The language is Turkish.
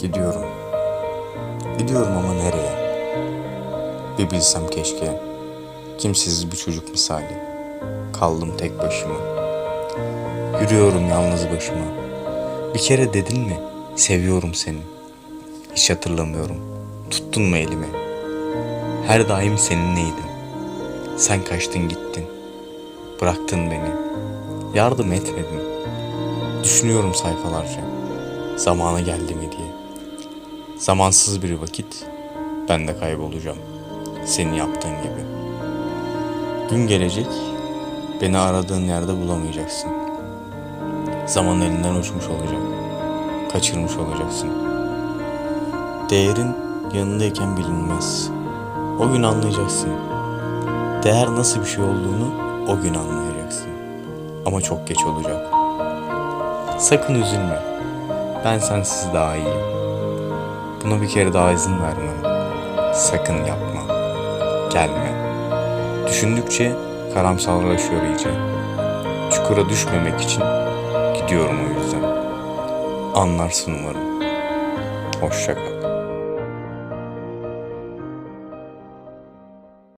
Gidiyorum. Gidiyorum ama nereye? Bir bilsem keşke. Kimsesiz bir çocuk misali. Kaldım tek başıma. Yürüyorum yalnız başıma. Bir kere dedin mi? Seviyorum seni. Hiç hatırlamıyorum. Tuttun mu elimi? Her daim seninleydim. Sen kaçtın gittin. Bıraktın beni. Yardım etmedin. Düşünüyorum sayfalarca. Zamanı geldi mi diye. Zamansız bir vakit ben de kaybolacağım. Senin yaptığın gibi. Gün gelecek beni aradığın yerde bulamayacaksın. Zaman elinden uçmuş olacak. Kaçırmış olacaksın. Değerin yanındayken bilinmez. O gün anlayacaksın. Değer nasıl bir şey olduğunu o gün anlayacaksın. Ama çok geç olacak. Sakın üzülme. Ben sensiz daha iyiyim. Buna bir kere daha izin vermem. Sakın yapma. Gelme. Düşündükçe karamsallaşıyor iyice. Çukura düşmemek için gidiyorum o yüzden. Anlarsın umarım. Hoşça kal.